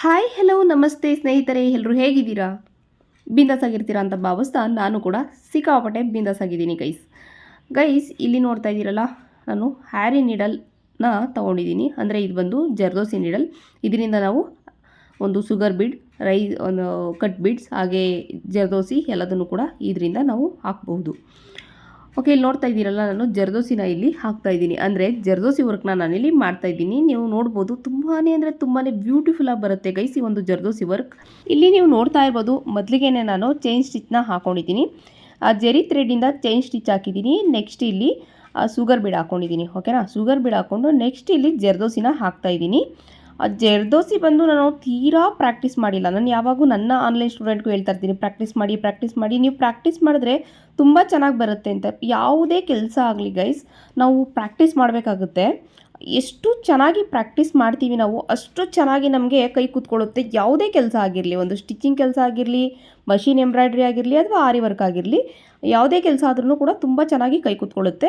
Hi hello ನಮಸ್ತೆ ಸ್ನೇಹಿತರೆ ಎಲ್ಲರೂ ಹೇಗಿದ್ದೀರಾ? ಆಗಿರ್ತೀರಾ ಅಂತ ಭಾವಿಸ್ತಾ ನಾನು ಕೂಡ ಸಿಕ್ಕಾಪಟ್ಟೆ ಆಗಿದ್ದೀನಿ ಗೈಸ್ ಗೈಸ್ ಇಲ್ಲಿ ನೋಡ್ತಾ ಇದ್ದೀರಲ್ಲ, ನಾನು ಹ್ಯಾರಿ ನೀಡಲ್ನ ತೊಗೊಂಡಿದ್ದೀನಿ. ಅಂದರೆ ಇದು ಬಂದು ಜರ್ದೋಸಿ ನೀಡಲ್ ಇದರಿಂದ ನಾವು ಒಂದು ಸುಗರ್ ಬೀಡ್ ರೈ ಒಂದು ಕಟ್ ಬೀಡ್ಸ್ ಹಾಗೆ ಜರ್ದೋಸಿ ಎಲ್ಲದನ್ನು ಕೂಡ ಇದರಿಂದ ನಾವು ಹಾಕ್ಬಹುದು. ಓಕೆ ಇಲ್ಲಿ ನೋಡ್ತಾ ಇದ್ದೀರಲ್ಲ, ನಾನು ಜರ್ದೋಸಿನ ಇಲ್ಲಿ ಹಾಕ್ತಾ ಇದ್ದೀನಿ. ಅಂದರೆ ಜರ್ದೋಸಿ ವರ್ಕ್ನ ನಾನಿಲ್ಲಿ ಮಾಡ್ತಾ ಇದ್ದೀನಿ. ನೀವು ನೋಡ್ಬೋದು ತುಂಬಾ ಅಂದರೆ ತುಂಬಾ ಬ್ಯೂಟಿಫುಲ್ಲಾಗಿ ಬರುತ್ತೆ ಗೈಸ್ ಈ ಒಂದು ಜರ್ದೋಸಿ ವರ್ಕ್ ಇಲ್ಲಿ ನೀವು ನೋಡ್ತಾ ಇರ್ಬೋದು ಮೊದಲಿಗೆ ನಾನು ಚೈನ್ ಸ್ಟಿಚ್ನ ಹಾಕೊಂಡಿದ್ದೀನಿ. ಆ ಜೆರಿ ಥ್ರೆಡಿಂದ ಚೈನ್ ಸ್ಟಿಚ್ ಹಾಕಿದ್ದೀನಿ. ನೆಕ್ಸ್ಟ್ ಇಲ್ಲಿ ಶುಗರ್ ಬೀಡ್ ಹಾಕೊಂಡಿದ್ದೀನಿ. ಓಕೆನಾ ಶುಗರ್ ಬೀಡ್ ಹಾಕ್ಕೊಂಡು ನೆಕ್ಸ್ಟ್ ಇಲ್ಲಿ ಜರ್ದೋಸಿನ ಹಾಕ್ತಾ ಇದ್ದೀನಿ. ಆ ಜರ್ದೋಸಿ ಬಂದು ನಾನು ತೀರಾ ಪ್ರಾಕ್ಟೀಸ್ ಮಾಡಿಲ್ಲ. ನಾನು ಯಾವಾಗೂ ನನ್ನ ಆನ್ಲೈನ್ ಸ್ಟೂಡೆಂಟ್ಗೂ ಹೇಳ್ತಾ ಇರ್ತೀನಿ ಪ್ರಾಕ್ಟೀಸ್ ಮಾಡಿ ಪ್ರಾಕ್ಟೀಸ್ ಮಾಡಿ. ನೀವು ಪ್ರಾಕ್ಟೀಸ್ ಮಾಡಿದ್ರೆ ತುಂಬ ಚೆನ್ನಾಗಿ ಬರುತ್ತೆ ಅಂತ. ಯಾವುದೇ ಕೆಲಸ ಆಗಲಿ ಗೈಸ್ ನಾವು ಪ್ರಾಕ್ಟೀಸ್ ಮಾಡಬೇಕಾಗುತ್ತೆ. ಎಷ್ಟು ಚೆನ್ನಾಗಿ ಪ್ರಾಕ್ಟೀಸ್ ಮಾಡ್ತೀವಿ ನಾವು, ಅಷ್ಟು ಚೆನ್ನಾಗಿ ನಮಗೆ ಕೈ ಕೂತ್ಕೊಳ್ಳುತ್ತೆ. ಯಾವುದೇ ಕೆಲಸ ಆಗಿರಲಿ, ಒಂದು ಸ್ಟಿಚಿಂಗ್ ಕೆಲಸ ಆಗಿರಲಿ ಮಷಿನ್ ಎಂಬ್ರಾಯ್ಡ್ರಿ ಆಗಿರಲಿ, ಅಥವಾ ಆರಿ ವರ್ಕ್ ಆಗಿರಲಿ ಯಾವುದೇ ಕೆಲಸ ಆದ್ರೂ ಕೂಡ ತುಂಬ ಚೆನ್ನಾಗಿ ಕೈ ಕುತ್ಕೊಳ್ಳುತ್ತೆ.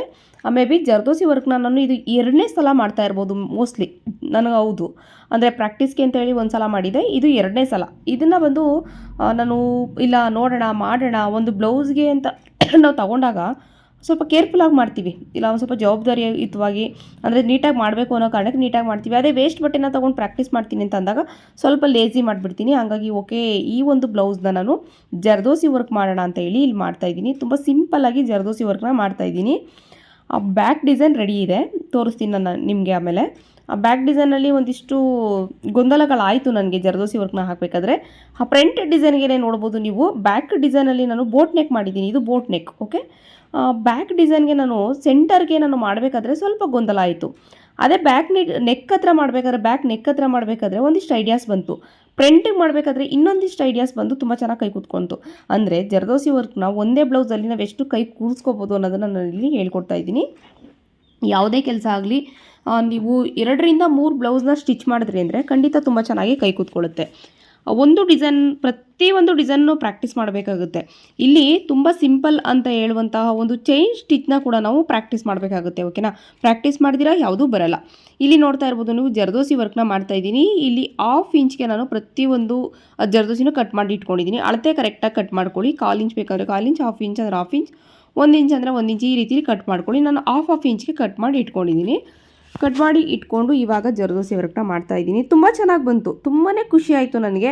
ಮೇ ಬಿ ಜರ್ದೋಸಿ ವರ್ಕ್ನ ನಾನು ಇದು ಎರಡನೇ ಸಲ ಮಾಡ್ತಾ ಇರ್ಬೋದು ಮೋಸ್ಟ್ಲಿ ನನಗೆ ಹೌದು. ಅಂದರೆ ಪ್ರಾಕ್ಟೀಸ್ಗೆ ಅಂತೇಳಿ ಒಂದು ಸಲ ಮಾಡಿದೆ, ಇದು ಎರಡನೇ ಸಲ. ಇದನ್ನು ಬಂದು ನಾನು ಇಲ್ಲ ನೋಡೋಣ ಮಾಡೋಣ, ಒಂದು ಬ್ಲೌಸ್ಗೆ ಅಂತ ನಾವು ತಗೊಂಡಾಗ ಸ್ವಲ್ಪ ಕೇರ್ಫುಲ್ಲಾಗಿ ಮಾಡ್ತೀವಿ. ಇಲ್ಲ, ಒಂದು ಸ್ವಲ್ಪ ಜವಾಬ್ದಾರಿಯುತವಾಗಿ ಅಂದರೆ ನೀಟಾಗಿ ಮಾಡಬೇಕು ಅನ್ನೋ ಕಾರಣಕ್ಕೆ ನೀಟಾಗಿ ಮಾಡ್ತೀವಿ. ಅದೇ ವೇಸ್ಟ್ ಬಟ್ಟೆನ ತೊಗೊಂಡು ಪ್ರಾಕ್ಟೀಸ್ ಮಾಡ್ತೀನಿ ಅಂತ ಅಂದಾಗ ಸ್ವಲ್ಪ ಲೇಜಿ ಮಾಡಿಬಿಡ್ತೀನಿ. ಹಾಗಾಗಿ ಓಕೆ ಈ ಒಂದು ಬ್ಲೌಸ್ನ ನಾನು ಜರ್ದೋಸಿ ವರ್ಕ್ ಮಾಡೋಣ ಅಂತ ಹೇಳಿ ಇಲ್ಲಿ ಮಾಡ್ತಾಯಿದ್ದೀನಿ ತುಂಬ ಸಿಂಪಲ್ಲಾಗಿ ಜರ್ದೋಸಿ ವರ್ಕ್ನ ಮಾಡ್ತಾಯಿದ್ದೀನಿ ಆ ಬ್ಯಾಕ್ ಡಿಸೈನ್ ರೆಡಿ ಇದೆ. ತೋರಿಸ್ತೀನಿ ನಾನು ನಿಮಗೆ ಆಮೇಲೆ. ಬ್ಯಾಕ್ ಡಿಸೈನಲ್ಲಿ ಒಂದಿಷ್ಟು ಗೊಂದಲಗಳಾಯಿತು ನನಗೆ ಜರ್ದೋಸಿ ವರ್ಕ್ನ ಹಾಕಬೇಕಾದ್ರೆ. ಆ ಫ್ರಂಟ್ ಡಿಸೈನ್ಗೆ ನೋಡ್ಬೋದು ನೀವು. ಬ್ಯಾಕ್ ಡಿಸೈನಲ್ಲಿ ನಾನು ಬೋಟ್ ನೆಕ್ ಮಾಡಿದ್ದೀನಿ. ಇದು ಬೋಟ್ ನೆಕ್ ಓಕೆ ಬ್ಯಾಕ್ ಡಿಸೈನ್ಗೆ ನಾನು ಸೆಂಟರ್ಗೆ ನಾನು ಮಾಡಬೇಕಾದ್ರೆ ಸ್ವಲ್ಪ ಗೊಂದಲ ಆಯಿತು. ಅದೇ ಬ್ಯಾಕ್ ನೆಕ್ ನೆಕ್ ಹತ್ರ ಮಾಡಬೇಕಾದ್ರೆ ಬ್ಯಾಕ್ ನೆಕ್ ಹತ್ರ ಮಾಡಬೇಕಾದ್ರೆ ಒಂದಿಷ್ಟು ಐಡಿಯಾಸ್ ಬಂತು. ಪ್ರಿಂಟಿಗೆ ಮಾಡಬೇಕಾದ್ರೆ ಇನ್ನೊಂದಿಷ್ಟು ಐಡಿಯಾಸ್ ಬಂದು ತುಂಬ ಚೆನ್ನಾಗಿ ಕೈ ಕೂತ್ಕೊಂತು. ಅಂದರೆ ಜರ್ದೋಸಿ ವರ್ಕ್ನ ಒಂದೇ ಬ್ಲೌಸಲ್ಲಿ ನಾವು ಎಷ್ಟು ಕೈ ಕೂರಿಸ್ಕೋಬೋದು ಅನ್ನೋದನ್ನು ನಾನು ಇಲ್ಲಿ ಹೇಳ್ಕೊಡ್ತಾ ಇದ್ದೀನಿ. ಯಾವುದೇ ಕೆಲಸ ಆಗಲಿ ನೀವು ಎರಡರಿಂದ ಮೂರು ಬ್ಲೌಸ್ನ ಸ್ಟಿಚ್ ಮಾಡಿದ್ರಿ ಅಂದರೆ ಖಂಡಿತ ತುಂಬ ಚೆನ್ನಾಗಿ ಕೈ ಕೂತ್ಕೊಳ್ಳುತ್ತೆ. ಒಂದು ಡಿಸೈನ್ ಪ್ರತಿಯೊಂದು ಡಿಸೈನ್ನು ಪ್ರಾಕ್ಟೀಸ್ ಮಾಡಬೇಕಾಗುತ್ತೆ. ಇಲ್ಲಿ ತುಂಬ ಸಿಂಪಲ್ ಅಂತ ಹೇಳುವಂತಹ ಒಂದು ಚೈನ್ ಸ್ಟಿಚ್ನ ಕೂಡ ನಾವು ಪ್ರಾಕ್ಟೀಸ್ ಮಾಡಬೇಕಾಗುತ್ತೆ ಓಕೆನಾ ಪ್ರಾಕ್ಟೀಸ್ ಮಾಡಿದಿರಾ ಯಾವುದೂ ಬರಲ್ಲ. ಇಲ್ಲಿ ನೋಡ್ತಾ ಇರ್ಬೋದು, ನೀವು ಜರ್ದೋಸಿ ವರ್ಕ್ನ ಮಾಡ್ತಾ ಇದ್ದೀನಿ. ಇಲ್ಲಿ ಹಾಫ್ ಇಂಚ್ಗೆ ನಾನು ಪ್ರತಿಯೊಂದು ಜರ್ದೋಸಿನೂ ಕಟ್ ಮಾಡಿ ಇಟ್ಕೊಂಡಿದ್ದೀನಿ. ಅಳತೆ ಕರೆಕ್ಟಾಗಿ ಕಟ್ ಮಾಡ್ಕೊಳ್ಳಿ. ಕಾಲು ಇಂಚ್ ಬೇಕಾದರೆ ಕಾಲು ಇಂಚ್ ಹಾಫ್ ಇಂಚ್ ಅಂದರೆ ಹಾಫ್ ಇಂಚ್ ಒಂದು ಇಂಚ್ ಅಂದರೆ ಒಂದು ಇಂಚ್ ಈ ರೀತಿ ಕಟ್ ಮಾಡ್ಕೊಳ್ಳಿ. ನಾನು ಹಾಫ್ ಹಾಫ್ ಇಂಚ್ಗೆ ಕಟ್ ಮಾಡಿ ಇಟ್ಕೊಂಡಿದ್ದೀನಿ. ಕಟ್ ಮಾಡಿ ಇಟ್ಕೊಂಡು ಇವಾಗ ಜರ್ದೋಸಿ ಮಾಡ್ತಾ ಇದ್ದೀನಿ. ತುಂಬ ಚೆನ್ನಾಗಿ ಬಂತು. ತುಂಬಾ ಖುಷಿ ಆಯಿತು ನನಗೆ.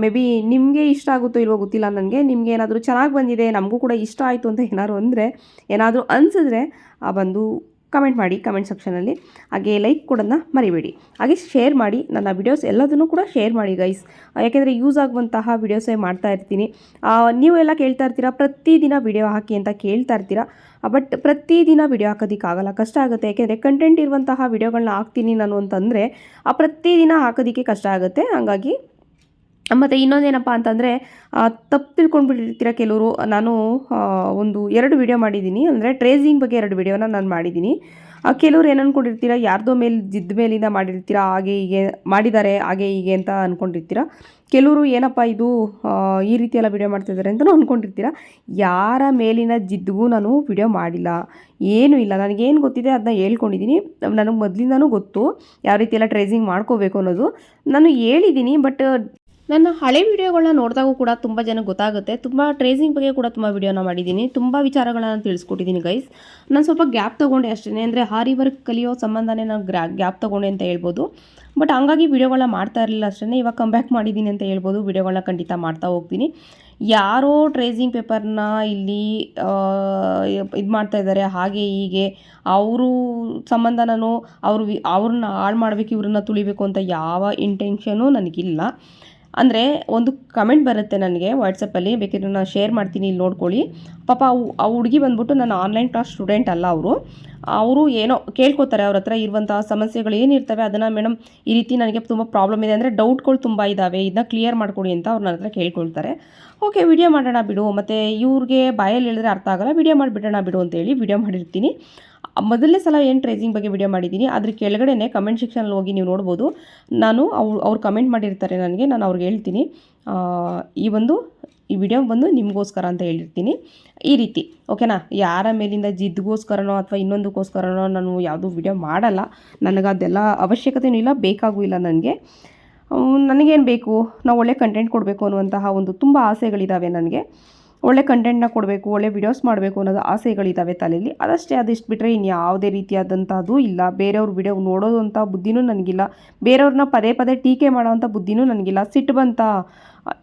ಮೇ ಬಿ ನಿಮಗೆ ಇಷ್ಟ ಆಗುತ್ತೋ ಇಲ್ವೋ ಗೊತ್ತಿಲ್ಲ ನನಗೆ. ನಿಮಗೆ ಏನಾದರೂ ಚೆನ್ನಾಗಿ ಬಂದಿದೆ, ನಮಗೂ ಕೂಡ ಇಷ್ಟ ಆಯಿತು ಅಂತ ಏನಾದ್ರು ಅಂದರೆ, ಏನಾದರೂ ಅನಿಸಿದ್ರೆ ಆ ಬಂದು ಕಮೆಂಟ್ ಮಾಡಿ ಕಮೆಂಟ್ ಸೆಕ್ಷನಲ್ಲಿ ಹಾಗೆ ಲೈಕ್ ಕೊಡೋದನ್ನ ಮರಿಬೇಡಿ. ಹಾಗೆ ಶೇರ್ ಮಾಡಿ ನನ್ನ ವಿಡಿಯೋಸ್ ಎಲ್ಲದನ್ನು ಕೂಡ ಶೇರ್ ಮಾಡಿ ಗೈಸ್ ಯಾಕೆಂದರೆ ಯೂಸ್ ಆಗುವಂತಹ ವಿಡಿಯೋಸೇ ಮಾಡ್ತಾ ಇರ್ತೀನಿ. ಆ, ನೀವೆಲ್ಲ ಕೇಳ್ತಾ ಇರ್ತೀರಾ ಪ್ರತಿದಿನ ವಿಡಿಯೋ ಹಾಕಿ ಅಂತ ಕೇಳ್ತಾ ಇರ್ತೀರಾ. ಬಟ್ ಪ್ರತಿದಿನ ವಿಡಿಯೋ ಹಾಕೋದಕ್ಕಾಗಲ್ಲ ಕಷ್ಟ ಆಗುತ್ತೆ. ಯಾಕೆಂದರೆ ಕಂಟೆಂಟ್ ಇರುವಂತಹ ವಿಡಿಯೋಗಳನ್ನ ಹಾಕ್ತೀನಿ ನಾನು ಅಂತಂದರೆ ಆ ಪ್ರತಿದಿನ ಹಾಕೋದಕ್ಕೆ ಕಷ್ಟ ಆಗುತ್ತೆ. ಹಾಗಾಗಿ ಮತ್ತು ಇನ್ನೊಂದೇನಪ್ಪ ಅಂತಂದರೆ ತಪ್ಪು ತಿಳ್ಕೊಂಡ್ಬಿಟ್ಟಿರ್ತೀರ ಕೆಲವರು. ನಾನು ಒಂದು ಎರಡು ವಿಡಿಯೋ ಮಾಡಿದ್ದೀನಿ. ಅಂದರೆ ಟ್ರೇಸಿಂಗ್ ಬಗ್ಗೆ ಎರಡು ವಿಡಿಯೋನ ನಾನು ಮಾಡಿದ್ದೀನಿ. ಕೆಲವರು ಏನು ಅಂದ್ಕೊಂಡಿರ್ತೀರ ಯಾರ್ದೋ ಮೇಲೆ ಜಿದ್ದ ಮೇಲಿಂದ ಮಾಡಿರ್ತೀರ? ಹಾಗೆ ಹೀಗೆ ಮಾಡಿದ್ದಾರೆ, ಹಾಗೆ ಹೀಗೆ ಅಂತ ಅಂದ್ಕೊಂಡಿರ್ತೀರ ಕೆಲವರು ಏನಪ್ಪ ಇದು ಈ ರೀತಿ ಎಲ್ಲ ವಿಡಿಯೋ ಮಾಡ್ತಿದ್ದಾರೆ ಅಂತಲೂ ಅಂದ್ಕೊಂಡಿರ್ತೀರ ಯಾರ ಮೇಲಿನ ಜಿದ್ದಿಗೂ ನಾನು ವಿಡಿಯೋ ಮಾಡಿಲ್ಲ. ಏನೂ ಇಲ್ಲ. ನನಗೇನು ಗೊತ್ತಿದೆ ಅದನ್ನ ಹೇಳ್ಕೊಂಡಿದ್ದೀನಿ. ನನಗೆ ಮೊದಲಿಂದನೂ ಗೊತ್ತು. ಯಾವ ರೀತಿ ಎಲ್ಲ ಟ್ರೇಸಿಂಗ್ ಮಾಡ್ಕೋಬೇಕು ಅನ್ನೋದು. ನಾನು ಹೇಳಿದ್ದೀನಿ ಬಟ್ ನನ್ನ ಹಳೆ ವಿಡಿಯೋಗಳನ್ನ ನೋಡಿದಾಗೂ ಕೂಡ ತುಂಬ ಜನಕ್ಕೆ ಗೊತ್ತಾಗುತ್ತೆ. ತುಂಬ ಟ್ರೇಸಿಂಗ್ ಬಗ್ಗೆ ಕೂಡ ತುಂಬ ವಿಡಿಯೋನ ಮಾಡಿದ್ದೀನಿ. ತುಂಬ ವಿಚಾರಗಳನ್ನ ತಿಳಿಸ್ಕೊಟ್ಟಿದ್ದೀನಿ ಗೈಸ್ ನಾನು ಸ್ವಲ್ಪ ಗ್ಯಾಪ್ ತೊಗೊಂಡೆ ಅಷ್ಟೇ ಅಂದರೆ ಹಾರಿ ವರ್ಕ್ ಕಲಿಯೋ ಸಂಬಂಧನೇ ನಾನು ಗ್ರಾ ಗ್ಯಾಪ್ ತೊಗೊಂಡೆ ಅಂತ ಹೇಳ್ಬೋದು. ಬಟ್ ಹಂಗಾಗಿ ವಿಡಿಯೋಗಳನ್ನ ಮಾಡ್ತಾ ಇರಲಿಲ್ಲ ಅಷ್ಟೇ ಇವಾಗ ಕಮ್ ಬ್ಯಾಕ್ ಮಾಡಿದ್ದೀನಿ ಅಂತ ಹೇಳ್ಬೋದು. ವಿಡಿಯೋಗಳನ್ನ ಖಂಡಿತ ಮಾಡ್ತಾ ಹೋಗ್ತೀನಿ. ಯಾರೋ ಟ್ರೇಸಿಂಗ್ ಪೇಪರ್ನ ಇಲ್ಲಿ ಇದು ಮಾಡ್ತಾ ಇದ್ದಾರೆ. ಹಾಗೆ, ಹೀಗೆ. ಅವರು ಸಂಬಂಧ ನಾನು ಅವರು ಅವ್ರನ್ನ ಹಾಳು ಮಾಡಬೇಕು, ಇವ್ರನ್ನ ತುಳಿಬೇಕು ಅಂತ ಯಾವ ಇಂಟೆನ್ಷನು ನನಗಿಲ್ಲ. ಅಂದರೆ ಒಂದು ಕಮೆಂಟ್ ಬರುತ್ತೆ ನನಗೆ ವಾಟ್ಸಪ್ಪಲ್ಲಿ ಬೇಕಿದ್ರೆ ನಾನು ಶೇರ್ ಮಾಡ್ತೀನಿ, ಇಲ್ಲಿ ನೋಡ್ಕೊಳ್ಳಿ. ಪಾಪ ಅವು, ಆ ಹುಡುಗಿ ಬಂದ್ಬಿಟ್ಟು ನಾನು ಆನ್ಲೈನ್ ಕ್ಲಾಸ್ ಸ್ಟೂಡೆಂಟ್ ಅಲ್ಲ ಅವರು. ಅವರು ಏನೋ ಕೇಳ್ಕೊತಾರೆ ಅವ್ರ ಹತ್ರ ಇರುವಂಥ ಸಮಸ್ಯೆಗಳು ಏನಿರ್ತವೆ ಅದನ್ನು ಮೇಡಮ್ ಈ ರೀತಿ ನನಗೆ ತುಂಬ ಪ್ರಾಬ್ಲಮ್ ಇದೆ ಅಂದರೆ ಡೌಟ್ಗಳು ತುಂಬ ಇದ್ದಾವೆ ಇದನ್ನ ಕ್ಲಿಯರ್ ಮಾಡಿಕೊಡಿ ಅಂತ ಅವ್ರು ನನ್ನ ಹತ್ರ ಕೇಳ್ಕೊಳ್ತಾರೆ. ಓಕೆ ವಿಡಿಯೋ ಮಾಡೋಣ ಬಿಡು. ಮತ್ತು ಇವ್ರಿಗೆ ಬಾಯಲ್ಲಿ ಹೇಳಿದ್ರೆ ಅರ್ಥ ಆಗಲ್ಲ. ವಿಡಿಯೋ ಮಾಡಿಬಿಡೋಣ ಬಿಡು ಅಂತೇಳಿ ವಿಡಿಯೋ ಮಾಡಿರ್ತೀನಿ. ಮೊದಲನೇ ಸಲ ಏನು ಟ್ರೇಸಿಂಗ್ ಬಗ್ಗೆ ವಿಡಿಯೋ ಮಾಡಿದ್ದೀನಿ ಅದ್ರ ಕೆಳಗಡೆನೆ ಕಮೆಂಟ್ ಸೆಕ್ಷನಲ್ಲಿ ಹೋಗಿ ನೀವು ನೋಡ್ಬೋದು. ನಾನು ಅವ್ರು ಅವ್ರು ಕಮೆಂಟ್ ಮಾಡಿರ್ತಾರೆ ನನಗೆ, ನಾನು ಅವ್ರಿಗೆ ಹೇಳ್ತೀನಿ. ಈ ಒಂದು, ಈ ವಿಡಿಯೋ ಬಂದು ನಿಮಗೋಸ್ಕರ ಅಂತ ಹೇಳಿರ್ತೀನಿ. ಈ ರೀತಿ ಓಕೆನಾ ಯಾರ ಮೇಲಿಂದ ಜಿದ್ಗೋಸ್ಕರನೋ ಅಥವಾ ಇನ್ನೊಂದಕ್ಕೋಸ್ಕರನೋ ನಾನು ಯಾವುದೂ ವಿಡಿಯೋ ಮಾಡಲ್ಲ. ನನಗೆ ಅದೆಲ್ಲ ಅವಶ್ಯಕತೆಯೂ ಇಲ್ಲ, ಬೇಕಾಗೂ ಇಲ್ಲ ನನಗೆ. ನನಗೇನು ಬೇಕು? ನಾವು ಒಳ್ಳೆ ಕಂಟೆಂಟ್ ಕೊಡಬೇಕು ಅನ್ನುವಂತಹ ಒಂದು ತುಂಬ ಆಸೆಗಳಿದ್ದಾವೆ ನನಗೆ. ಒಳ್ಳೆ ಕಂಟೆಂಟ್ನ ಕೊಡಬೇಕು, ಒಳ್ಳೆ ವಿಡಿಯೋಸ್ ಮಾಡಬೇಕು ಅನ್ನೋದು ಆಸೆಗಳಿದ್ದಾವೆ ತಲೆಯಲ್ಲಿ ಅದಷ್ಟೇ, ಅದಿಷ್ಟು ಬಿಟ್ಟರೆ ಇನ್ಯಾವುದೇ ರೀತಿಯಾದಂಥದ್ದು ಇಲ್ಲ. ಬೇರೆಯವ್ರ ವಿಡಿಯೋ ನೋಡೋದಂಥ ಬುದ್ಧಿನೂ ನನಗಿಲ್ಲ. ಬೇರೆಯವ್ರನ್ನ ಪದೇ ಪದೇ ಟೀಕೆ ಮಾಡೋವಂಥ ಬುದ್ಧಿನೂ ನನಗಿಲ್ಲ. ಸಿಟ್ಟು ಬಂತ,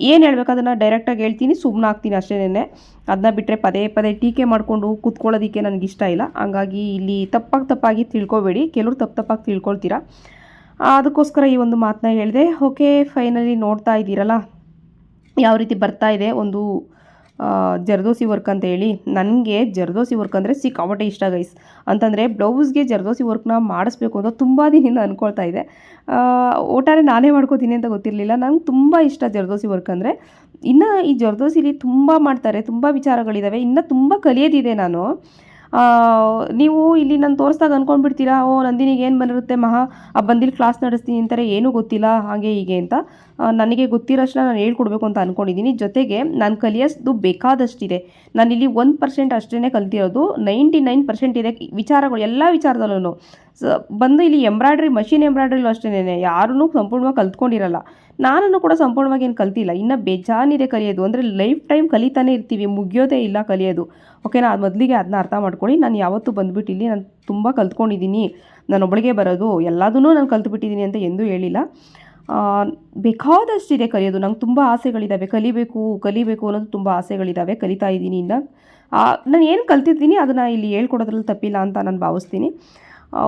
ಏನು ಹೇಳ್ಬೇಕು ಅದನ್ನು ಡೈರೆಕ್ಟಾಗಿ ಹೇಳ್ತೀನಿ ಸುಮ್ಮನೆ ಆಗ್ತೀನಿ ನೆನೆ ಅದನ್ನ ಬಿಟ್ಟರೆ ಪದೇ ಪದೇ ಟೀಕೆ ಮಾಡಿಕೊಂಡು ಕೂತ್ಕೊಳ್ಳೋದಕ್ಕೆ ನನಗಿಷ್ಟ ಇಲ್ಲ. ಹಂಗಾಗಿ ಇಲ್ಲಿ ತಪ್ಪಾಗಿ ತಪ್ಪಾಗಿ ತಿಳ್ಕೊಬೇಡಿ. ಕೆಲವ್ರು ತಪ್ಪು ತಪ್ಪಾಗಿ ತಿಳ್ಕೊಳ್ತೀರಾ? ಅದಕ್ಕೋಸ್ಕರ ಈ ಒಂದು ಮಾತನ್ನ ಹೇಳಿದೆ. ಓಕೆ ಫೈನಲಿ ನೋಡ್ತಾ ಇದ್ದೀರಲ್ಲ? ಯಾವ ರೀತಿ ಬರ್ತಾ ಇದೆ ಒಂದು ಜರ್ದೋಸಿ ವರ್ಕ್ ಅಂತ ಹೇಳಿ, ನನಗೆ ಜರ್ದೋಸಿ ವರ್ಕ್ ಅಂದರೆ ಸಿಕ್ಕಾಪಟ್ಟೆ ಇಷ್ಟ ಗೈಸ್ ಅಂತಂದರೆ ಬ್ಲೌಸ್ಗೆ ಜರ್ದೋಸಿ ವರ್ಕ್ನ ಮಾಡಿಸ್ಬೇಕು ಅಂತ ತುಂಬ ದಿನದಿಂದ ಅಂದ್ಕೊಳ್ತಾ ಇದೆ. ಒಟ್ಟಾರೆ ನಾನೇ ಮಾಡ್ಕೋತೀನಿ ಅಂತ ಗೊತ್ತಿರಲಿಲ್ಲ. ನಂಗೆ ತುಂಬ ಇಷ್ಟ ಜರ್ದೋಸಿ ವರ್ಕ್ ಅಂದರೆ. ಇನ್ನು ಈ ಜರ್ದೋಸಿಲಿ ತುಂಬ ಮಾಡ್ತಾರೆ, ತುಂಬ ವಿಚಾರಗಳಿದ್ದಾವೆ ಇನ್ನು ತುಂಬ ಕಲಿಯೋದಿದೆ ನಾನು. ನೀವು ಇಲ್ಲಿ ನಾನು ತೋರಿಸ್ದಾಗ ಅಂದ್ಕೊಂಡ್ಬಿಡ್ತೀರಾ ಓ ನಂದಿನಿಗೆ ಏನು ಬಂದಿರುತ್ತೆ ಮಹಾ? ಆ ಬಂದಿಲ್ಲಿ ಕ್ಲಾಸ್ ನಡೆಸ್ತೀನಿ ಅಂತಾರೆ, ಏನೂ ಗೊತ್ತಿಲ್ಲ, ಹಾಗೆ ಹೀಗೆ ಅಂತ. ನನಗೆ ಗೊತ್ತಿರೋಷ್ಟನ್ನ ನಾನು ಹೇಳ್ಕೊಡ್ಬೇಕು ಅಂತ ಅಂದ್ಕೊಂಡಿದ್ದೀನಿ ಜೊತೆಗೆ ನಾನು ಕಲಿಯೋದು ಬೇಕಾದಷ್ಟಿದೆ. ನಾನಿಲ್ಲಿ ಒಂದು ಪರ್ಸೆಂಟ್ ಅಷ್ಟೇ ಕಲ್ತಿರೋದು. ನೈಂಟಿ ನೈನ್ ಪರ್ಸೆಂಟ್ ಇದೆ. ವಿಚಾರಗಳು ಎಲ್ಲ ವಿಚಾರದಲ್ಲೂ ಸ, ಬಂದು ಇಲ್ಲಿ ಎಂಬ್ರಾಯ್ಡ್ರಿ, ಮಷಿನ್ ಎಂಬ್ರಾಯ್ಡ್ರಿಲೂ ಅಷ್ಟೇ ಯಾರೂ ಸಂಪೂರ್ಣವಾಗಿ ಕಲ್ತ್ಕೊಂಡಿರಲ್ಲ. ನಾನು ಕೂಡ ಸಂಪೂರ್ಣವಾಗಿ ಏನು ಕಲ್ತಿಲ್ಲ. ಇನ್ನು ಬೇಜಾನಿದೆ ಕಲಿಯೋದು. ಅಂದರೆ ಲೈಫ್ ಟೈಮ್ ಕಲಿತಾನೆ ಇರ್ತೀವಿ. ಮುಗಿಯೋದೇ ಇಲ್ಲ ಕಲಿಯೋದು. ಓಕೆನಾ? ಅದು ಮೊದಲಿಗೆ ಅದನ್ನ ಅರ್ಥ ಮಾಡ್ಕೊಳ್ಳಿ. ನಾನು ಯಾವತ್ತೂ ಬಂದುಬಿಟ್ಟು ಇಲ್ಲಿ ನಾನು ತುಂಬ ಕಲ್ತ್ಕೊಂಡಿದ್ದೀನಿ. ನಾನು ಒಬ್ಬಳಿಗೆ ಬರೋದು. ಎಲ್ಲದನ್ನೂ ನಾನು ಕಲ್ತ್ಬಿಟ್ಟಿದ್ದೀನಿ ಅಂತ ಎಂದೂ ಹೇಳಿಲ್ಲ. ಬೇಕಾದಷ್ಟಿದೆ ಕಲಿಯೋದು. ನಂಗೆ ತುಂಬ ಆಸೆಗಳಿದ್ದಾವೆ ಕಲಿಬೇಕು ಕಲಿಬೇಕು ಅನ್ನೋದು ತುಂಬ ಆಸೆಗಳಿದ್ದಾವೆ ಕಲಿತಾ ಇದ್ದೀನಿ ಇನ್ನು. ನಾನು ಏನು ಕಲ್ತಿದ್ದೀನಿ ಅದನ್ನು ಇಲ್ಲಿ ಹೇಳ್ಕೊಡೋದ್ರಲ್ಲಿ ತಪ್ಪಿಲ್ಲ ಅಂತ ನಾನು ಭಾವಿಸ್ತೀನಿ.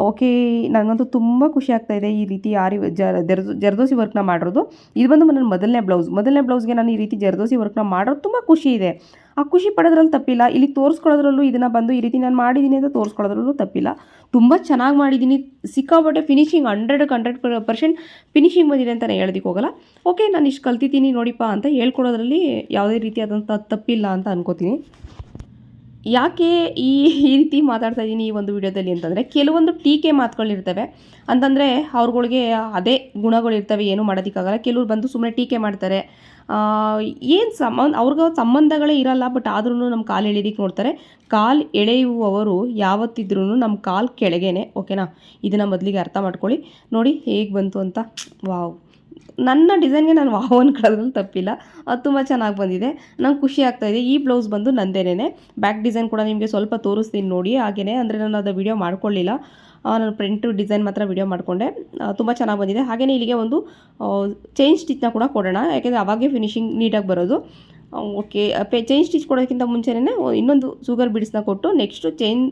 ಓಕೆ ನನಗಂತೂ ತುಂಬ ಖುಷಿ ಆಗ್ತಾ ಇದೆ ಈ ರೀತಿ ಆರಿ ಜರ್ದೋ, ಜರ್ದೋಸಿ ವರ್ಕ್ನ ಮಾಡಿರೋದು. ಇದು ಬಂದು ನನ್ನ ಮೊದಲನೇ ಬ್ಲೌಸ್ ಮೊದಲನೇ ಬ್ಲೌಸ್ಗೆ ನಾನು ಈ ರೀತಿ ಜರ್ದೋಸಿ ವರ್ಕ್ನ ಮಾಡೋದು ತುಂಬ ಖುಷಿ ಇದೆ. ಆ ಖುಷಿ ಪಡೋದ್ರಲ್ಲಿ ತಪ್ಪಿಲ್ಲ. ಇಲ್ಲಿ ತೋರಿಸ್ಕೊಳ್ಳೋದ್ರಲ್ಲೂ ಇದನ್ನು ಬಂದು ಈ ರೀತಿ ನಾನು ಮಾಡಿದ್ದೀನಿ ಅಂತ ತೋರಿಸ್ಕೊಳ್ಳೋದ್ರಲ್ಲೂ ತಪ್ಪಿಲ್ಲ. ತುಂಬ ಚೆನ್ನಾಗಿ ಮಾಡಿದ್ದೀನಿ ಸಿಕ್ಕಾಪಟ್ಟೆ finishing hundred hundred percent finishing ಬಂದಿದೆ ಅಂತ ಹೇಳೋದಕ್ಕೆ ಹೋಗಲ್ಲ. ಓಕೆ ನಾನು ಇಷ್ಟು ಕಲ್ತಿದ್ದೀನಿ ನೋಡಿಪ್ಪ ಅಂತ ಹೇಳ್ಕೊಡೋದ್ರಲ್ಲಿ ಯಾವುದೇ ರೀತಿಯಾದಂಥ ತಪ್ಪಿಲ್ಲ ಅಂತ ಅನ್ಕೋತೀನಿ. ಯಾಕೆ ಈ ಈ ರೀತಿ ಮಾತಾಡ್ತಾ ಇದ್ದೀನಿ ಈ ಒಂದು ವಿಡಿಯೋದಲ್ಲಿ ಅಂತಂದರೆ ಕೆಲವೊಂದು ಟೀಕೆ ಮಾತುಗಳಿರ್ತವೆ ಅಂತಂದರೆ ಅವ್ರುಗಳಿಗೆ ಅದೇ ಗುಣಗಳಿರ್ತವೆ ಏನೂ ಮಾಡೋದಕ್ಕಾಗಲ್ಲ. ಕೆಲವ್ರು ಬಂದು ಸುಮ್ಮನೆ ಟೀಕೆ ಮಾಡ್ತಾರೆ. ಏನು ಸಂಬಂಧ ಅವ್ರಿಗೆ ಸಂಬಂಧಗಳೇ ಇರಲ್ಲ, ಬಟ್ ಆದ್ರೂ ನಮ್ಮ ಕಾಲು ಎಳೆಯೋದಕ್ಕೆ ನೋಡ್ತಾರೆ. ಕಾಲು ಎಳೆಯುವವರು ಯಾವತ್ತಿದ್ರೂ ನಮ್ಮ ಕಾಲು ಕೆಳಗೇನೆ, ಓಕೆನಾ? ಇದನ್ನು ಮೊದಲಿಗೆ ಅರ್ಥ ಮಾಡ್ಕೊಳ್ಳಿ. ನೋಡಿ ಹೇಗೆ ಬಂತು ಅಂತ. ವಾವ್. ನನ್ನ ಡಿಸೈನ್ಗೆ ನಾನು ವಾವ್ ಅನ್ಕೊಳ್ಳೋದ್ರಲ್ಲಿ ತಪ್ಪಿಲ್ಲ. ಅದು ತುಂಬ ಚೆನ್ನಾಗಿ ಬಂದಿದೆ. ನಂಗೆ ಖುಷಿ ಆಗ್ತಾಯಿದೆ ಈ ಬ್ಲೌಸ್ ಬಂದು ನಂದೇನೇ ಬ್ಯಾಕ್ ಡಿಸೈನ್ ಕೂಡ ನಿಮಗೆ ಸ್ವಲ್ಪ ತೋರಿಸ್ತೀನಿ ನೋಡಿ. ಹಾಗೆಯೇ ಅಂದರೆ ನಾನು ಅದು ವಿಡಿಯೋ ಮಾಡ್ಕೊಳ್ಳಿಲ್ಲ. ನಾನು ಪ್ರಿಂಟ್ ಡಿಸೈನ್ ಮಾತ್ರ ವಿಡಿಯೋ ಮಾಡಿಕೊಂಡೆ. ತುಂಬ ಚೆನ್ನಾಗಿ ಬಂದಿದೆ. ಹಾಗೆಯೇ ಇಲ್ಲಿಗೆ ಒಂದು ಚೈನ್ ಸ್ಟಿಚ್ನ ಕೂಡ ಕೊಡೋಣ. ಯಾಕೆಂದರೆ ಅವಾಗೆ ಫಿನಿಶಿಂಗ್ ನೀಟಾಗಿ ಬರೋದು. ಓಕೆ ಪೆ ಚೈನ್ ಸ್ಟಿಚ್ ಕೊಡೋದಕ್ಕಿಂತ ಮುಂಚೆನೇ ಇನ್ನೊಂದು ಶುಗರ್ ಬಿಡ್ಸ್ನ ಕೊಟ್ಟು ನೆಕ್ಸ್ಟು ಚೈನ್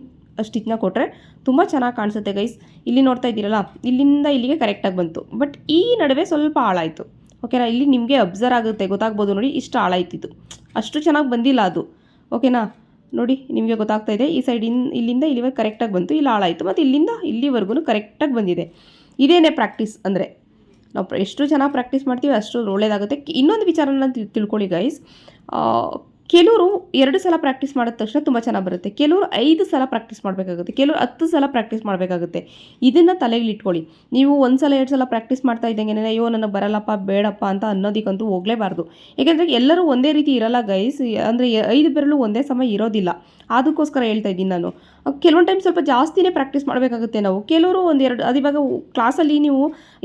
ಸ್ಟಿಚ್ನ ಕೊಟ್ಟರೆ ತುಂಬ ಚೆನ್ನಾಗಿ ಕಾಣಿಸುತ್ತೆ ಗೈಸ್ ಇಲ್ಲಿ ನೋಡ್ತಾ ಇದ್ದೀರಲ್ಲ, ಇಲ್ಲಿಂದ ಇಲ್ಲಿಗೆ ಕರೆಕ್ಟಾಗಿ ಬಂತು. ಬಟ್ ಈ ನಡುವೆ ಸ್ವಲ್ಪ ಹಾಳಾಯಿತು. ಓಕೆನಾ ಇಲ್ಲಿ ನಿಮಗೆ ಅಬ್ಸರ್ವ್ ಆಗುತ್ತೆ, ಗೊತ್ತಾಗ್ಬೋದು ನೋಡಿ, ಇಷ್ಟು ಹಾಳಾಯ್ತಿತ್ತು ಅಷ್ಟು ಚೆನ್ನಾಗಿ ಬಂದಿಲ್ಲ ಅದು. ಓಕೆನಾ ನೋಡಿ, ನಿಮಗೆ ಗೊತ್ತಾಗ್ತಾ ಇದೆ, ಈ ಸೈಡ್ ಇಲ್ಲಿಂದ ಇಲ್ಲಿವರೆಗೆ ಕರೆಕ್ಟಾಗಿ ಬಂತು, ಇಲ್ಲಿ ಹಾಳಾಯಿತು. ಮತ್ತು ಇಲ್ಲಿಂದ ಇಲ್ಲಿವರೆಗೂ ಕರೆಕ್ಟಾಗಿ ಬಂದಿದೆ. ಇದೇನೇ ಪ್ರಾಕ್ಟೀಸ್ ಅಂದರೆ? ನಾವು ಎಷ್ಟು ಚೆನ್ನಾಗಿ ಪ್ರಾಕ್ಟೀಸ್ ಮಾಡ್ತೀವಿ, ಅಷ್ಟು ಒಳ್ಳೆಯದಾಗುತ್ತೆ ಇನ್ನೊಂದು ವಿಚಾರನ ತಿಳ್- ತಿಳ್ಕೊಳ್ಳಿ ಗೈಸ್ ಕೆಲವರು ಎರಡು ಸಲ ಪ್ರಾಕ್ಟೀಸ್ ಮಾಡಿದ ತಕ್ಷಣ ತುಂಬ ಚೆನ್ನಾಗಿ ಬರುತ್ತೆ. ಕೆಲವರು ಐದು ಸಲ ಪ್ರಾಕ್ಟೀಸ್ ಮಾಡಬೇಕಾಗುತ್ತೆ. ಕೆಲವರು ಹತ್ತು ಸಲ ಪ್ರಾಕ್ಟೀಸ್ ಮಾಡಬೇಕಾಗುತ್ತೆ. ಇದನ್ನು ತಲೆಗೆ ಇಟ್ಕೊಳ್ಳಿ. ನೀವು ಒಂದು ಸಲ, ಎರಡು ಸಲ ಪ್ರಾಕ್ಟೀಸ್ ಮಾಡ್ತಾ ಇದ್ದಂಗೆ ಅಯ್ಯೋ ನನಗೆ ಬರಲ್ಲಪ್ಪ, ಬೇಡಪ್ಪ ಅಂತ ಅನ್ನೋದಕ್ಕಂತೂ ಹೋಗಲೇಬಾರ್ದು. ಏಕೆಂದರೆ ಎಲ್ಲರೂ ಒಂದೇ ರೀತಿ ಇರಲ್ಲ ಗೈಸ್ ಅಂದರೆ ಐದು ಬೆರಳು ಒಂದೇ ಸಮಯ ಇರೋದಿಲ್ಲ. ಅದಕ್ಕೋಸ್ಕರ ಹೇಳ್ತಾ ಇದ್ದೀನಿ ನಾನು. ಕೆಲವೊಂದು ಟೈಮ್ ಸ್ವಲ್ಪ ಜಾಸ್ತಿನೇ ಪ್ರಾಕ್ಟೀಸ್ ಮಾಡಬೇಕಾಗುತ್ತೆ ನಾವು. ಕೆಲವರು ಒಂದೆರಡು ಅದು ಇವಾಗ ಕ್ಲಾಸಲ್ಲಿ ನೀವು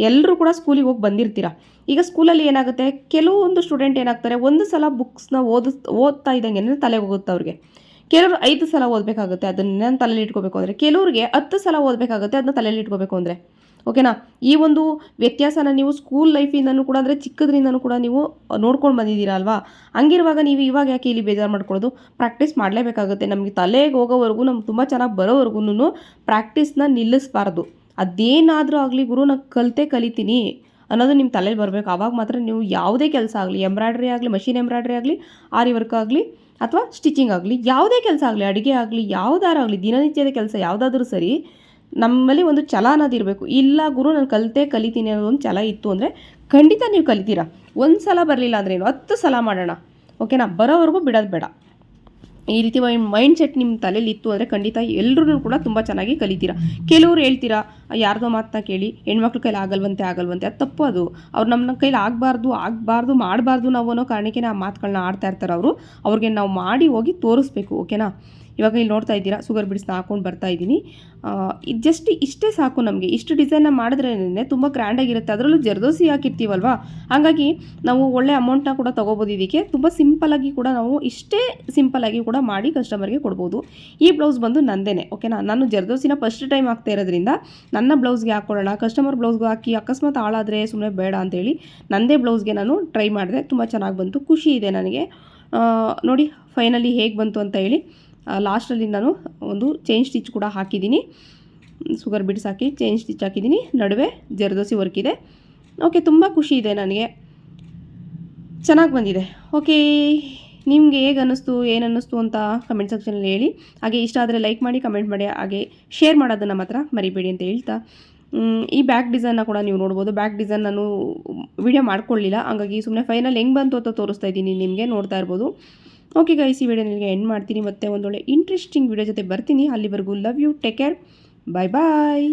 ಎಲ್ಲರೂ ಕೂಡ ಸ್ಕೂಲಿಗೆ ಹೋಗಿ ಬಂದಿರ್ತೀರ. ಈಗ ಸ್ಕೂಲಲ್ಲಿ ಏನಾಗುತ್ತೆ, ಕೆಲವೊಂದು ಸ್ಟೂಡೆಂಟ್ ಏನಾಗ್ತಾರೆ, ಒಂದು ಸಲ ಬುಕ್ಸ್ನ ಓದಿಸ್, ಓದ್ತಾ ಇದ್ದಂಗೆ ತಲೆಗೆ ಹೋಗುತ್ತೆ ಅವ್ರಿಗೆ. ಕೆಲವರು ಐದು ಸಲ ಓದಬೇಕಾಗುತ್ತೆ, ಅದನ್ನ ತಲೆಯಲ್ಲಿ ಇಟ್ಕೋಬೇಕು ಅಂದರೆ. ಕೆಲವ್ರಿಗೆ ಹತ್ತು ಸಲ ಓದಬೇಕಾಗುತ್ತೆ, ಅದನ್ನ ತಲೆಯಲ್ಲಿ ಇಟ್ಕೋಬೇಕು ಅಂದರೆ. ಓಕೆನಾ? ಈ ಒಂದು ವ್ಯತ್ಯಾಸನ ನೀವು ಸ್ಕೂಲ್ ಲೈಫಿಂದನೂ ಕೂಡ ಅಂದರೆ ಚಿಕ್ಕದ್ರಿಂದನೂ ಕೂಡ ನೀವು ನೋಡ್ಕೊಂಡು ಬಂದಿದ್ದೀರಾ ಅಲ್ವಾ? ಹಂಗಿರುವಾಗ ನೀವು ಇವಾಗ ಯಾಕೆ ಇಲ್ಲಿ ಬೇಜಾರು ಮಾಡ್ಕೊಳ್ಳೋದು? ಪ್ರಾಕ್ಟೀಸ್ ಮಾಡಲೇಬೇಕಾಗುತ್ತೆ. ನಮಗೆ ತಲೆಗೆ ಹೋಗೋವರೆಗೂ, ನಮ್ಗೆ ತುಂಬ ಚೆನ್ನಾಗಿ ಬರೋವರೆಗೂ ಪ್ರಾಕ್ಟೀಸ್ನ ನಿಲ್ಲಿಸಬಾರ್ದು. ಅದೇನಾದರೂ ಆಗಲಿ ಗುರು, ನಾನು ಕಲಿತೆ ಕಲಿತೀನಿ. ಅನ್ನೋದು ನಿಮ್ಮ ತಲೆಯಲ್ಲಿ ಬರಬೇಕು. ಆವಾಗ ಮಾತ್ರ ನೀವು ಯಾವುದೇ ಕೆಲಸ ಆಗಲಿ ಎಂಬ್ರಾಯ್ಡ್ರಿ ಆಗಲಿ ಮಷಿನ್ ಎಂಬ್ರಾಯ್ಡ್ರಿ ಆಗಲಿ ಆರಿ ವರ್ಕ್ ಆಗಲಿ, ಅಥವಾ ಸ್ಟಿಚಿಂಗ್ ಆಗಲಿ, ಯಾವುದೇ ಕೆಲಸ ಆಗಲಿ, ಅಡುಗೆ ಆಗಲಿ ಯಾವುದಾರಾಗಲಿ ದಿನನಿತ್ಯದ ಕೆಲಸ ಯಾವುದಾದ್ರೂ ಸರಿ ನಮ್ಮಲ್ಲಿ ಒಂದು ಛಲ ಅನ್ನೋದಿರಬೇಕು ಇಲ್ಲ ಗುರು, ನಾನು ಕಲಿತೆ ಕಲಿತೀನಿ ಅನ್ನೋ ಒಂದು ಛಲ ಇತ್ತು ಅಂದರೆ ಖಂಡಿತ ನೀವು ಕಲಿತೀರಾ. ಒಂದು ಸಲ ಬರಲಿಲ್ಲ ಅಂದ್ರೇನು ಹತ್ತು ಸಲ ಮಾಡೋಣ. ಓಕೆನಾ ಬರೋವರೆಗೂ ಬಿಡೋದು ಬೇಡ. ಈ ರೀತಿ ಮೈಂಡ್ ಸೆಟ್ ನಿಮ್ಮ ತಲೆಯಲ್ಲಿ ಇತ್ತು ಅಂದರೆ ಖಂಡಿತ ಎಲ್ಲರೂ ಕೂಡ ತುಂಬ ಚೆನ್ನಾಗಿ ಕಲಿತೀರಾ. ಕೆಲವರು ಹೇಳ್ತೀರಾ, ಯಾರ್ದೋ ಮಾತನ್ನ ಕೇಳಿ, ಹೆಣ್ಮಕ್ಳ ಕೈಲಿ ಆಗಲ್ವಂತೆ ಆಗಲ್ವಂತೆ. ಅದು ತಪ್ಪು ಅದು. ಅವ್ರು ನಮ್ಮ ಕೈಲಿ ಆಗಬಾರ್ದು ಆಗಬಾರ್ದು, ಮಾಡಬಾರ್ದು ನಾವು ಅನ್ನೋ ಕಾರಣಕ್ಕೆ ಆ ಮಾತುಗಳನ್ನ ಆಡ್ತಾ ಇರ್ತಾರೆ ಅವರು. ಅವ್ರಿಗೆ ನಾವು ಮಾಡಿ ಹೋಗಿ ತೋರಿಸ್ಬೇಕು. ಓಕೆನಾ ಇವಾಗ ಇಲ್ಲಿ ನೋಡ್ತಾ ಇದ್ದೀರಾ ಸುಗರ್ ಬಿಡ್ಸ್ನ ಹಾಕೊಂಡು ಬರ್ತಾ ಇದ್ದೀನಿ. ಇದು ಜಸ್ಟ್ ಇಷ್ಟೇ ಸಾಕು ನಮಗೆ. ಇಷ್ಟು ಡಿಸೈನ್ನ ಮಾಡಿದ್ರೇ ತುಂಬ ಗ್ರ್ಯಾಂಡಾಗಿರುತ್ತೆ ಅದರಲ್ಲೂ ಜರ್ದೋಸಿ ಹಾಕಿರ್ತೀವಲ್ವಾ? ಹಾಗಾಗಿ ನಾವು ಒಳ್ಳೆ ಅಮೌಂಟ್ನ ಕೂಡ ತೊಗೋಬೋದು ಇದಕ್ಕೆ. ತುಂಬ ಸಿಂಪಲಾಗಿ ಕೂಡ ನಾವು ಇಷ್ಟೇ ಸಿಂಪಲಾಗಿ ಕೂಡ ಮಾಡಿ ಕಸ್ಟಮರ್ಗೆ ಕೊಡ್ಬೋದು. ಈ ಬ್ಲೌಸ್ ಬಂದು ನಂದೇನೆ ಓಕೆನಾ ನಾನು ಜರ್ದೋಸಿನ ಫಸ್ಟ್ ಟೈಮ್ ಹಾಕ್ತಾ ಇರೋದ್ರಿಂದ ನನ್ನ ಬ್ಲೌಸ್ಗೆ ಹಾಕ್ಕೊಳ್ಳೋಣ ಕಸ್ಟಮರ್ ಬ್ಲೌಸ್ಗೆ ಹಾಕಿ ಅಕಸ್ಮಾತ್ ಹಾಳಾದರೆ ಸುಮ್ಮನೆ ಬೇಡ ಅಂತೇಳಿ ನಂದೇ ಬ್ಲೌಸ್ಗೆ ನಾನು ಟ್ರೈ ಮಾಡಿದೆ. ತುಂಬ ಚೆನ್ನಾಗಿ ಬಂತು, ಖುಷಿ ಇದೆ ನನಗೆ. ನೋಡಿ ಫೈನಲಿ ಹೇಗೆ ಬಂತು ಅಂತ ಹೇಳಿ. ಲಾಸ್ಟಲ್ಲಿ ನಾನು ಒಂದು ಚೈನ್ ಸ್ಟಿಚ್ ಕೂಡ ಹಾಕಿದ್ದೀನಿ. ಸುಗರ್ ಬಿಡ್ಸ್ ಹಾಕಿ ಚೈನ್ ಸ್ಟಿಚ್ ಹಾಕಿದ್ದೀನಿ. ನಡುವೆ ಜರ್ದೋಸಿ ವರ್ಕ್ ಇದೆ. ಓಕೆ, ತುಂಬ ಖುಷಿ ಇದೆ ನನಗೆ. ಚೆನ್ನಾಗಿ ಬಂದಿದೆ. ಓಕೆ, ನಿಮಗೆ ಹೇಗೆ ಅನ್ನಿಸ್ತು, ಏನು ಅನ್ನಿಸ್ತು ಅಂತ ಕಮೆಂಟ್ ಸೆಕ್ಷನಲ್ಲಿ ಹೇಳಿ. ಹಾಗೆ ಇಷ್ಟ ಆದರೆ ಲೈಕ್ ಮಾಡಿ ಕಮೆಂಟ್ ಮಾಡಿ, ಹಾಗೆ ಶೇರ್ ಮಾಡೋದನ್ನು ಮಾತ್ರ ಮರಿಬೇಡಿ ಅಂತ ಹೇಳ್ತಾ. ಈ ಬ್ಯಾಕ್ ಡಿಸೈನ್ನ ಕೂಡ ನೀವು ನೋಡ್ಬೋದು. ಬ್ಯಾಕ್ ಡಿಸೈನ್ ನಾನು ವಿಡಿಯೋ ಮಾಡ್ಕೊಳ್ಳಿಲ್ಲ. ಹಾಗಾಗಿ ಸುಮ್ಮನೆ ಫೈನಲ್ ಹೆಂಗೆ ಬಂತು ಅಂತ ತೋರಿಸ್ತಾ ಇದ್ದೀನಿ ನಿಮಗೆ, ನೋಡ್ತಾ ಇರ್ಬೋದು. ಓಕೆ ಗೈಸ್ ಈ ವಿಡಿಯೋ ನಿಮಗೆ ಎಂಡ್ ಮಾಡ್ತೀನಿ. ಮತ್ತೆ ಒಂದೊಳ್ಳೆ ಇಂಟ್ರೆಸ್ಟಿಂಗ್ ವಿಡಿಯೋ ಜೊತೆ ಬರ್ತೀನಿ. ಅಲ್ಲಿವರೆಗೂ love you take care bye bye